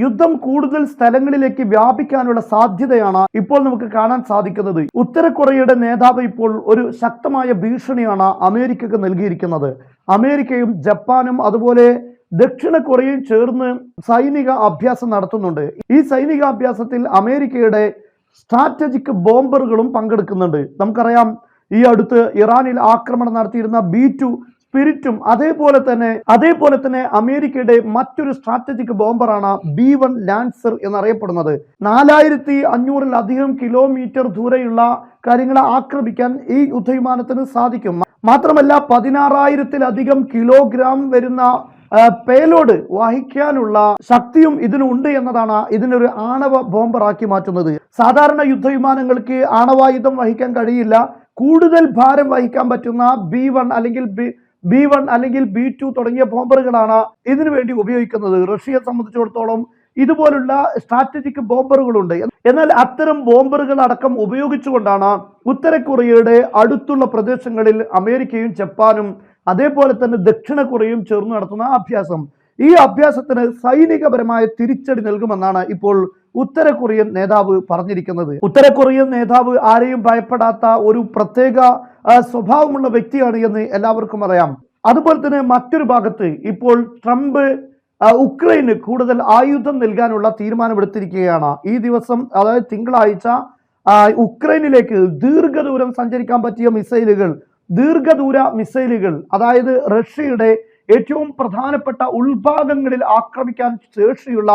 യുദ്ധം കൂടുതൽ സ്ഥലങ്ങളിലേക്ക് വ്യാപിക്കാനുള്ള സാധ്യതയാണ് ഇപ്പോൾ നമുക്ക് കാണാൻ സാധിക്കുന്നത്. ഉത്തര കൊറിയയുടെ നേതാവ് ഇപ്പോൾ ഒരു ശക്തമായ ഭീഷണിയാണ് അമേരിക്കക്ക് നൽകിയിരിക്കുന്നത്. അമേരിക്കയും ജപ്പാനും അതുപോലെ ദക്ഷിണ കൊറിയയും ചേർന്ന് സൈനിക അഭ്യാസം നടത്തുന്നുണ്ട്. ഈ സൈനിക അഭ്യാസത്തിൽ അമേരിക്കയുടെ സ്ട്രാറ്റജിക് ബോംബറുകളും പങ്കെടുക്കുന്നുണ്ട്. നമുക്കറിയാം ഈ അടുത്ത് ഇറാനിൽ ആക്രമണം നടത്തിയിരുന്ന ബി ടു സ്പിരിറ്റും അതേപോലെ തന്നെ അതേപോലെ തന്നെ അമേരിക്കയുടെ മറ്റൊരു സ്ട്രാറ്റജിക് ബോംബറാണ് ബി വൺ ലാൻസർ എന്നറിയപ്പെടുന്നത്. നാലായിരത്തി അഞ്ഞൂറിലധികം കിലോമീറ്റർ ദൂരെയുള്ള കാര്യങ്ങളെ ആക്രമിക്കാൻ ഈ യുദ്ധവിമാനത്തിന് സാധിക്കും. മാത്രമല്ല പതിനാറായിരത്തിലധികം കിലോഗ്രാം വരുന്ന പേലോഡ് വഹിക്കാനുള്ള ശക്തിയും ഇതിനുണ്ട് എന്നതാണ് ഇതിനൊരു ആണവ ബോംബറാക്കി മാറ്റുന്നത്. സാധാരണ യുദ്ധവിമാനങ്ങൾക്ക് ആണവായുധം വഹിക്കാൻ കഴിയില്ല. കൂടുതൽ ഭാരം വഹിക്കാൻ പറ്റുന്ന ബി വൺ അല്ലെങ്കിൽ ബി ബി വൺ അല്ലെങ്കിൽ ബി ടു തുടങ്ങിയ ബോംബറുകളാണ് ഇതിനു വേണ്ടി ഉപയോഗിക്കുന്നത്. റഷ്യയെ സംബന്ധിച്ചിടത്തോളം ഇതുപോലുള്ള സ്ട്രാറ്റജിക് ബോംബറുകളുണ്ട്. എന്നാൽ അത്തരം ബോംബറുകൾ അടക്കം ഉപയോഗിച്ചുകൊണ്ടാണ് ഉത്തര കൊറിയയുടെ അടുത്തുള്ള പ്രദേശങ്ങളിൽ അമേരിക്കയും ജപ്പാനും അതേപോലെ തന്നെ ദക്ഷിണ കൊറിയയും ചേർന്ന് നടത്തുന്ന അഭ്യാസം. ഈ അഭ്യാസത്തിന് സൈനികപരമായ തിരിച്ചടി നൽകുമെന്നാണ് ഇപ്പോൾ ഉത്തര കൊറിയൻ നേതാവ് പറഞ്ഞിരിക്കുന്നത്. ഉത്തര കൊറിയൻ നേതാവ് ആരെയും ഭയപ്പെടാത്ത ഒരു പ്രത്യേക സ്വഭാവമുള്ള വ്യക്തിയാണ് എന്ന് എല്ലാവർക്കും അറിയാം. അതുപോലെ തന്നെ മറ്റൊരു ഭാഗത്ത് ഇപ്പോൾ ട്രംപ് ഉക്രൈന് കൂടുതൽ ആയുധം നൽകാനുള്ള തീരുമാനമെടുത്തിരിക്കുകയാണ്. ഈ ദിവസം അതായത് തിങ്കളാഴ്ച ഉക്രൈനിലേക്ക് ദീർഘദൂരം സഞ്ചരിക്കാൻ പറ്റിയ മിസൈലുകൾ ദീർഘദൂര മിസൈലുകൾ അതായത് റഷ്യയുടെ ഏറ്റവും പ്രധാനപ്പെട്ട ഉൾഭാഗങ്ങളിൽ ആക്രമിക്കാൻ ശേഷിയുള്ള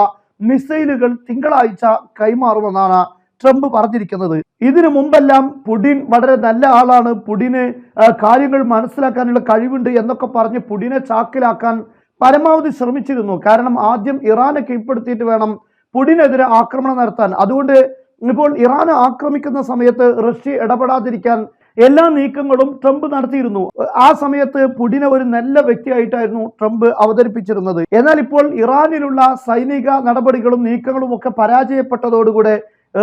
മിസൈലുകൾ തിങ്കളാഴ്ച കൈമാറുമെന്നാണ് ട്രംപ് പറഞ്ഞിരിക്കുന്നത്. ഇതിനു മുമ്പെല്ലാം പുടിൻ വളരെ നല്ല ആളാണ്. പുടിന് കാര്യങ്ങൾ മനസ്സിലാക്കാനുള്ള കഴിവുണ്ട് എന്നൊക്കെ പറഞ്ഞ് പുടിനെ ചാക്കിലാക്കാൻ പരമാവധി ശ്രമിച്ചിരുന്നു. കാരണം ആദ്യം ഇറാനെ കീഴ്പ്പെടുത്തിയിട്ട് വേണം പുടിനെതിരെ ആക്രമണം നടത്താൻ. അതുകൊണ്ട് ഇപ്പോൾ ഇറാനെ ആക്രമിക്കുന്ന സമയത്ത് റഷ്യ ഇടപെടാതിരിക്കാൻ എല്ലാ നീക്കങ്ങളും ട്രംപ് നടത്തിയിരുന്നു. ആ സമയത്ത് പുടിനെ ഒരു നല്ല വ്യക്തിയായിട്ടായിരുന്നു ട്രംപ് അവതരിപ്പിച്ചിരുന്നത്. എന്നാൽ ഇപ്പോൾ ഇറാനിലുള്ള സൈനിക നടപടികളും നീക്കങ്ങളും ഒക്കെ പരാജയപ്പെട്ടതോടുകൂടെ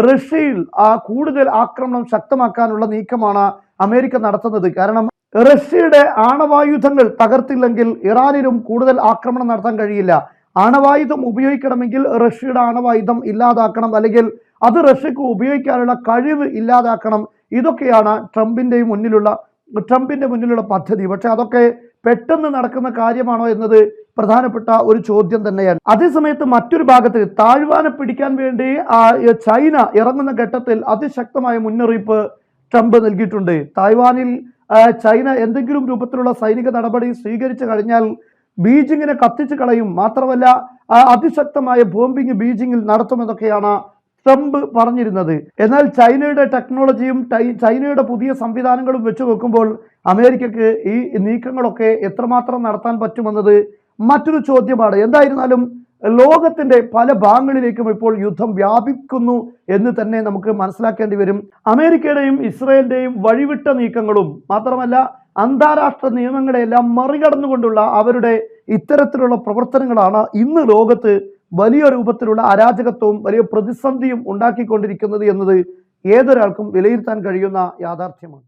റഷ്യയിൽ ആ കൂടുതൽ ആക്രമണം ശക്തമാക്കാനുള്ള നീക്കമാണ് അമേരിക്ക നടത്തുന്നത്. കാരണം റഷ്യയുടെ ആണവായുധങ്ങൾ തകർത്തില്ലെങ്കിൽ ഇറാനിലും കൂടുതൽ ആക്രമണം നടത്താൻ കഴിയില്ല. ആണവായുധം ഉപയോഗിക്കണമെങ്കിൽ റഷ്യയുടെ ആണവായുധം ഇല്ലാതാക്കണം. അല്ലെങ്കിൽ അത് റഷ്യക്ക് ഉപയോഗിക്കാനുള്ള കഴിവ് ഇല്ലാതാക്കണം ഇതൊക്കെയാണ് ട്രംപിന്റെ മുന്നിലുള്ള ട്രംപിന്റെ മുന്നിലുള്ള പദ്ധതി. പക്ഷെ അതൊക്കെ പെട്ടെന്ന് നടക്കുന്ന കാര്യമാണോ എന്നത് പ്രധാനപ്പെട്ട ഒരു ചോദ്യം തന്നെയാണ്. അതേസമയത്ത് മറ്റൊരു ഭാഗത്ത് താഴ്വാനെ പിടിക്കാൻ വേണ്ടി ചൈന ഇറങ്ങുന്ന ഘട്ടത്തിൽ അതിശക്തമായ മുന്നറിയിപ്പ് ട്രംപ് നൽകിയിട്ടുണ്ട്. തായ്വാനിൽ ചൈന എന്തെങ്കിലും രൂപത്തിലുള്ള സൈനിക നടപടി സ്വീകരിച്ചു കഴിഞ്ഞാൽ ബീജിങ്ങിനെ കത്തിച്ചു കളയും. മാത്രമല്ല അതിശക്തമായ ബോംബിങ് ബീജിങ്ങിൽ നടത്തുമെന്നൊക്കെയാണ് ട്രംപ് പറഞ്ഞിരുന്നത്. എന്നാൽ ചൈനയുടെ ടെക്നോളജിയും ചൈനയുടെ പുതിയ സംവിധാനങ്ങളും വെച്ചു നോക്കുമ്പോൾ അമേരിക്കക്ക് ഈ നീക്കങ്ങളൊക്കെ എത്രമാത്രം നടത്താൻ പറ്റുമെന്നത് മറ്റൊരു ചോദ്യമാണ്. എന്തായിരുന്നാലും ലോകത്തിന്റെ പല ഭാഗങ്ങളിലേക്കും ഇപ്പോൾ യുദ്ധം വ്യാപിക്കുന്നു എന്ന് തന്നെ നമുക്ക് മനസ്സിലാക്കേണ്ടി വരും. അമേരിക്കയുടെയും ഇസ്രയേലിന്റെയും വഴിവിട്ട നീക്കങ്ങളും മാത്രമല്ല അന്താരാഷ്ട്ര നിയമങ്ങളെയെല്ലാം മറികടന്നുകൊണ്ടുള്ള അവരുടെ ഇത്തരത്തിലുള്ള പ്രവർത്തനങ്ങളാണ് ഇന്ന് ലോകത്ത് വലിയ രൂപത്തിലുള്ള അരാജകത്വവും വലിയ പ്രതിസന്ധിയും ഉണ്ടാക്കിക്കൊണ്ടിരിക്കുന്നത് എന്നത് ഏതൊരാൾക്കും വിലയിരുത്താൻ കഴിയുന്ന യാഥാർത്ഥ്യമാണ്.